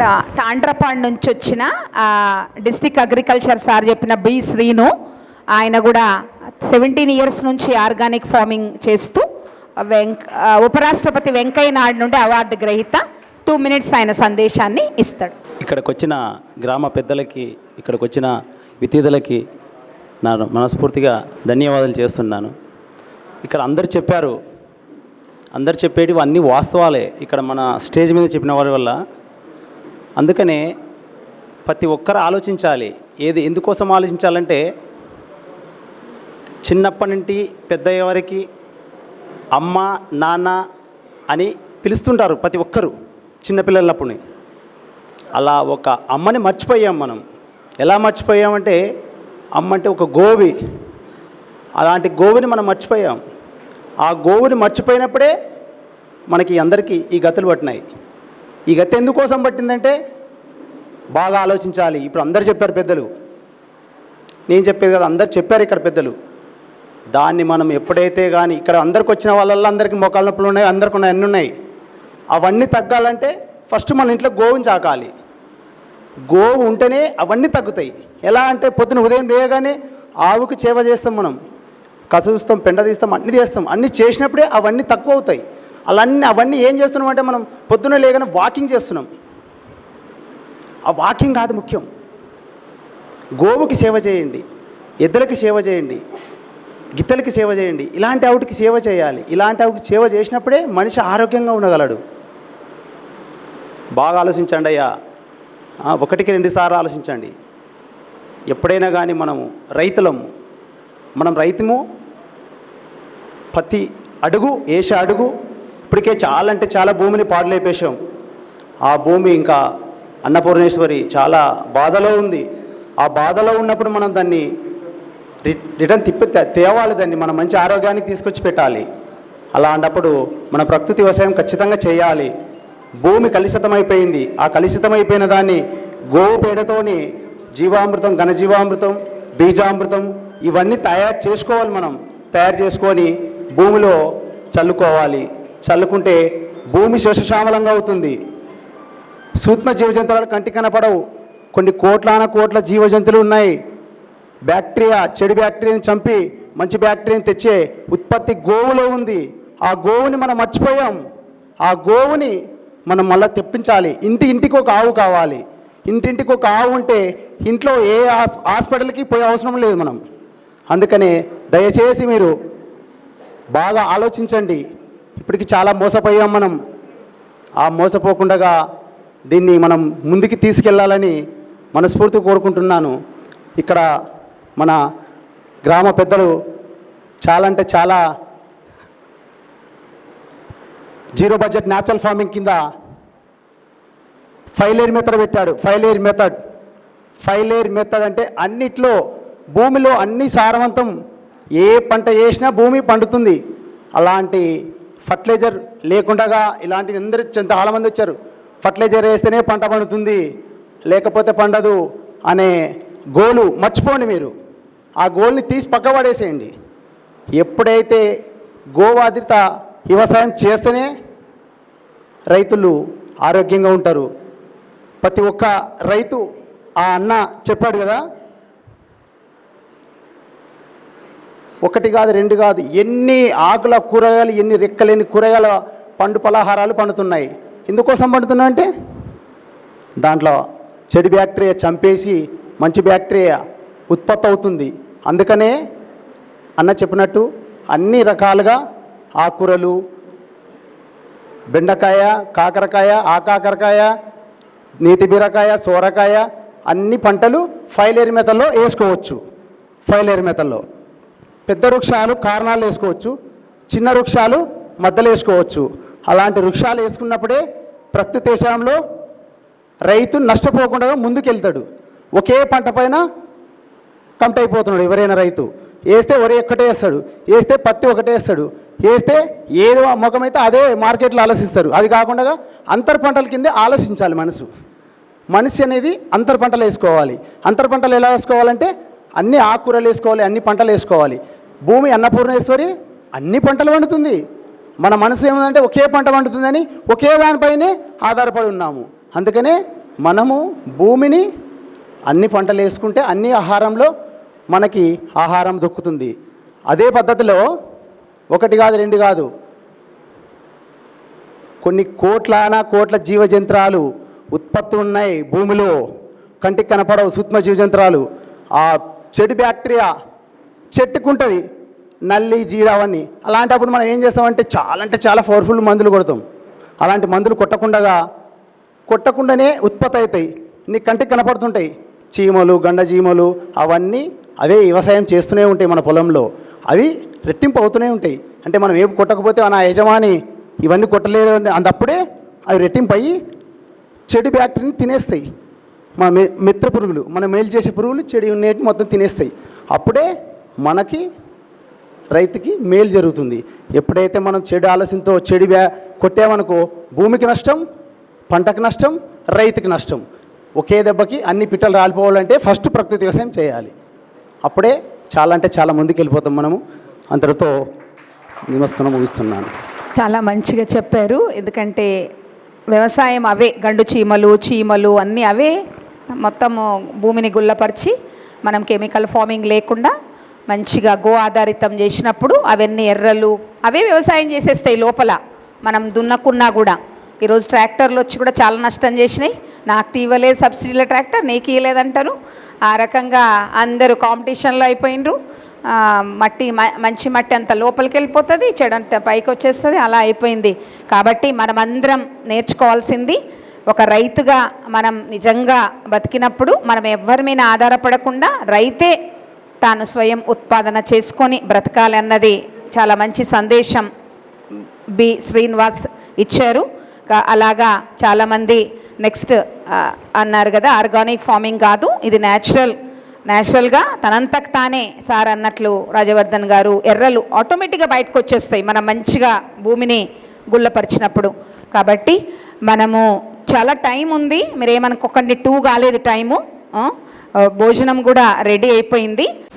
ఇక్కడ తాండ్రపాడు నుంచి వచ్చిన డిస్టిక్ అగ్రికల్చర్ సార్ చెప్పిన బి శ్రీను ఆయన కూడా సెవెంటీన్ ఇయర్స్ నుంచి ఆర్గానిక్ ఫార్మింగ్ చేస్తూ వెంక ఉపరాష్ట్రపతి వెంకయ్య నాయుడు నుండి అవార్డు గ్రహీత టూ మినిట్స్ ఆయన సందేశాన్ని ఇస్తాడు. ఇక్కడికి వచ్చిన గ్రామ పెద్దలకి ఇక్కడికి వచ్చిన వితీతులకి నా మనస్ఫూర్తిగా ధన్యవాదాలు చేస్తున్నాను. ఇక్కడ అందరు చెప్పారు. అందరు చెప్పేటివి అన్నీ వాస్తవాలే. ఇక్కడ మన స్టేజ్ మీద చెప్పిన వారి వల్ల అందుకనే ప్రతి ఒక్కరు ఆలోచించాలి. ఏది ఎందుకోసం ఆలోచించాలంటే చిన్నప్పటి నుండి పెద్దయ్యే వరకు అమ్మ నాన్న అని పిలుస్తుంటారు ప్రతి ఒక్కరు చిన్నపిల్లలప్పుడు. అలా ఒక అమ్మని మర్చిపోయాం మనం. ఎలా మర్చిపోయామంటే అమ్మ అంటే ఒక గోవి. అలాంటి గోవిని మనం మర్చిపోయాం. ఆ గోవుని మర్చిపోయినప్పుడే మనకి అందరికీ ఈ గతులు పట్టినాయి. ఈ గతి ఎందుకోసం పట్టిందంటే బాగా ఆలోచించాలి. ఇప్పుడు అందరు చెప్పారు పెద్దలు. నేను చెప్పేది కదా అందరు చెప్పారు ఇక్కడ పెద్దలు. దాన్ని మనం ఎప్పుడైతే కానీ ఇక్కడ అందరికి వచ్చిన వాళ్ళల్లో అందరికీ మోకాళ్ళ నొప్పులు ఉన్నాయి అందరికి ఉన్నాయి అన్నీ ఉన్నాయి. అవన్నీ తగ్గాలంటే ఫస్ట్ మన ఇంట్లో గోవుని చాకాలి. గోవు ఉంటేనే అవన్నీ తగ్గుతాయి. ఎలా అంటే పొద్దున ఉదయం లేయగానే ఆవుకి చేవ చేస్తాం మనం. కస చూస్తాం పెండ తీస్తాం అన్నీ చేస్తాం. అన్నీ చేసినప్పుడే అవన్నీ తక్కువ అవుతాయి. అలా అన్నీ అవన్నీ ఏం చేస్తున్నాం అంటే మనం పొద్దున లేగానే వాకింగ్ చేస్తున్నాం. ఆ వాకింగ్ కాదు ముఖ్యం. గోవుకి సేవ చేయండి ఎద్దులకి సేవ చేయండి గిత్తలకి సేవ చేయండి ఇలాంటి ఆవిడకి సేవ చేయాలి. ఇలాంటి ఆవిడకి సేవ చేసినప్పుడే మనిషి ఆరోగ్యంగా ఉండగలడు. బాగా ఆలోచించండి అయ్యా. ఒకటికి రెండుసార్లు ఆలోచించండి. ఎప్పుడైనా కానీ మనము రైతులము మనం రైతుము ప్రతి అడుగు వేసే అడుగు ఇప్పటికే చాలా అంటే చాలా భూమిని పాడులేపేశాం ఆ భూమి ఇంకా అన్నపూర్ణేశ్వరి చాలా బాధలో ఉంది. ఆ బాధలో ఉన్నప్పుడు మనం దాన్ని రిటర్న్ తిప్పి తేవాలి దాన్ని మనం మంచి ఆరోగ్యానికి తీసుకొచ్చి పెట్టాలి. అలా మన ప్రకృతి వ్యవసాయం ఖచ్చితంగా చేయాలి. భూమి కలుషితమైపోయింది. ఆ కలుషితమైపోయిన దాన్ని గోవు పేడతోని జీవామృతం ఘనజీవామృతం బీజామృతం ఇవన్నీ తయారు చేసుకోవాలి మనం. తయారు చేసుకొని భూమిలో చల్లుకోవాలి. చల్లుకుంటే భూమి శశశామలంగా అవుతుంది. సూక్ష్మ జీవజంతువులు కంటి కనపడవు. కొన్ని కోట్లాన కోట్ల జీవజంతువులు ఉన్నాయి. బ్యాక్టీరియా చెడు బ్యాక్టీరియాని చంపి మంచి బ్యాక్టీరియాని తెచ్చే ఉత్పత్తి గోవులో ఉంది. ఆ గోవుని మనం మర్చిపోయాం. ఆ గోవుని మనం మళ్ళీ తెప్పించాలి. ఇంటి ఇంటికి ఒక ఆవు కావాలి. ఇంటింటికి ఒక ఆవు ఉంటే ఇంట్లో ఏ హాస్పిటల్కి పోయే అవసరం లేదు మనం. అందుకనే దయచేసి మీరు బాగా ఆలోచించండి. ఇప్పటికి చాలా మోసపోయాం మనం. ఆ మోసపోకుండా దీన్ని మనం ముందుకు తీసుకెళ్ళాలని మనస్ఫూర్తి కోరుకుంటున్నాను. ఇక్కడ మన గ్రామ పెద్దలు చాలా అంటే చాలా జీరో బడ్జెట్ న్యాచురల్ ఫార్మింగ్ కింద ఫైవ్ మెథడ్ పెట్టాడు. Five method. ఫైవ్ మెథడ్ అంటే అన్నిట్లో భూమిలో అన్ని సారవంతం ఏ పంట వేసినా భూమి పండుతుంది. అలాంటి ఫర్టిలైజర్ లేకుండా ఇలాంటి అందరు చాలామంది వచ్చారు. ఫర్టిలైజర్ వేస్తేనే పంట పండుతుంది లేకపోతే పండదు అనే గోలు మర్చిపోండి మీరు. ఆ గోల్ని తీసి పక్క పడేసేయండి. ఎప్పుడైతే గోవాదిత వ్యవసాయం చేస్తేనే రైతులు ఆరోగ్యంగా ఉంటారు. ప్రతి ఒక్క రైతు ఆ అన్న చెప్పాడు కదా ఒకటి కాదు రెండు కాదు ఎన్ని ఆకుల కూరగాయలు ఎన్ని రెక్కలేని కూరగాయల పండు పలహారాలు పండుతున్నాయి. ఎందుకోసం పండుతున్నాయి అంటే దాంట్లో చెడు బ్యాక్టీరియా చంపేసి మంచి బ్యాక్టీరియా ఉత్పత్తి అవుతుంది. అందుకనే అన్న చెప్పినట్టు అన్ని రకాలుగా ఆకుకూరలు బెండకాయ కాకరకాయ ఆకాకరకాయ నీటి బీరకాయ సోరకాయ అన్ని పంటలు ఫైలేరు మెతల్లో వేసుకోవచ్చు. ఫైలేరు మెతల్లో. పెద్ద వృక్షాలు కారణాలు వేసుకోవచ్చు చిన్న వృక్షాలు మద్దలు వేసుకోవచ్చు. అలాంటి వృక్షాలు వేసుకున్నప్పుడే ప్రకృతి దేశంలో రైతు నష్టపోకుండా ముందుకెళ్తాడు. ఒకే పంట పైన కంట అయిపోతున్నాడు ఎవరైనా రైతు. వేస్తే వరి ఒక్కటే వేస్తాడు వేస్తే పత్తి ఒకటే వేస్తాడు వేస్తే ఏదో ముఖమైతే అదే మార్కెట్లో ఆలోచిస్తారు. అది కాకుండా అంతర్ పంటల కిందే ఆలోచించాలి మనసు. మనిషి అనేది అంతర్ పంటలు వేసుకోవాలి. అంతర్ పంటలు ఎలా వేసుకోవాలంటే అన్ని ఆకుకూరలు వేసుకోవాలి అన్ని పంటలు వేసుకోవాలి. భూమి అన్నపూర్ణేశ్వరి అన్ని పంటలు వండుతుంది. మన మనసు ఏముందంటే ఒకే పంట పండుతుందని ఒకే దానిపైనే ఆధారపడి ఉన్నాము. అందుకనే మనము భూమిని అన్ని పంటలు వేసుకుంటే అన్ని ఆహారంలో మనకి ఆహారం దొక్కుతుంది. అదే పద్ధతిలో ఒకటి కాదు రెండు కాదు. కొన్ని కోట్లాన కోట్ల జీవజంత్రాలు ఉత్పత్తి ఉన్నాయి భూమిలో. కంటికి కనపడవు సూక్ష్మ జీవజంత్రాలు ఆ చెడు బ్యాక్టీరియా చెట్టుకుంటుంది. నల్లి జీడ అవన్నీ. అలాంటప్పుడు మనం ఏం చేస్తామంటే చాలా అంటే చాలా పవర్ఫుల్ మందులు కొడతాం. అలాంటి మందులు కొట్టకుండా కొట్టకుండానే ఉత్పత్తి అవుతాయి. నీ కంటికి కనపడుతుంటాయి. చీమలు గండజీమలు అవన్నీ అవే వ్యవసాయం చేస్తూనే ఉంటాయి మన పొలంలో. అవి రెట్టింపు అవుతూనే ఉంటాయి. అంటే మనం ఏం కొట్టకపోతే నా యజమాని ఇవన్నీ కొట్టలేదు అని అందప్పుడే అవి రెట్టింపు అయ్యి చెడు బ్యాక్టీరియాని తినేస్తాయి. మన మి మిత్ర పురుగులు మనం మేలు చేసే పురుగులు చెడు ఉన్నటి మొత్తం తినేస్తాయి. అప్పుడే మనకి రైతుకి మేలు జరుగుతుంది. ఎప్పుడైతే మనం చెడు ఆలోచనతో చెడు వ్యా కొట్టామనుకో భూమికి నష్టం పంటకు నష్టం రైతుకి నష్టం. ఒకే దెబ్బకి అన్ని పిట్టలు రాలిపోవాలంటే ఫస్ట్ ప్రకృతి వ్యవసాయం చేయాలి. అప్పుడే చాలా అంటే చాలా ముందుకు వెళ్ళిపోతాం మనము. అంతటితో నిమస్తనం ముగిస్తున్నాను. చాలా మంచిగా చెప్పారు. ఎందుకంటే వ్యవసాయం అవే గండు చీమలు చీమలు అన్నీ అవే మొత్తము భూమిని గుల్లపరిచి మనం కెమికల్ ఫార్మింగ్ లేకుండా మంచిగా గో ఆధారితం చేసినప్పుడు అవన్నీ ఎర్రలు అవే వ్యవసాయం చేసేస్తాయి లోపల. మనం దున్నకున్నా కూడా. ఈరోజు ట్రాక్టర్లు వచ్చి కూడా చాలా నష్టం చేసినాయి. నాకు ఇవ్వలేదు సబ్సిడీల ట్రాక్టర్ నీకు ఇవ్వలేదంటారు ఆ రకంగా అందరూ కాంపిటీషన్లో అయిపోయినరు మట్టి మంచి మట్టి అంత లోపలికి వెళ్ళిపోతుంది చెడంత పైకి వచ్చేస్తుంది అలా అయిపోయింది. కాబట్టి మనమందరం నేర్చుకోవాల్సింది ఒక రైతుగా మనం నిజంగా బతికినప్పుడు మనం ఎవరి మీద ఆధారపడకుండా రైతే తాను స్వయం ఉత్పాదన చేసుకొని బ్రతకాలన్నది చాలా మంచి సందేశం బి శ్రీనివాస్ ఇచ్చారు. అలాగా చాలామంది నెక్స్ట్ అన్నారు కదా ఆర్గానిక్ ఫార్మింగ్ కాదు ఇది న్యాచురల్ న్యాచురల్గా తనంతకు తానే సార్ అన్నట్లు రాజవర్ధన్ గారు ఎర్రలు ఆటోమేటిక్గా బయటకు వచ్చేస్తాయి మనం మంచిగా భూమిని గుల్లపరిచినప్పుడు. కాబట్టి మనము చాలా టైం ఉంది మీరు ఏమనుకోకండి టూ కాలేదు టైము భోజనం కూడా రెడీ అయిపోయింది.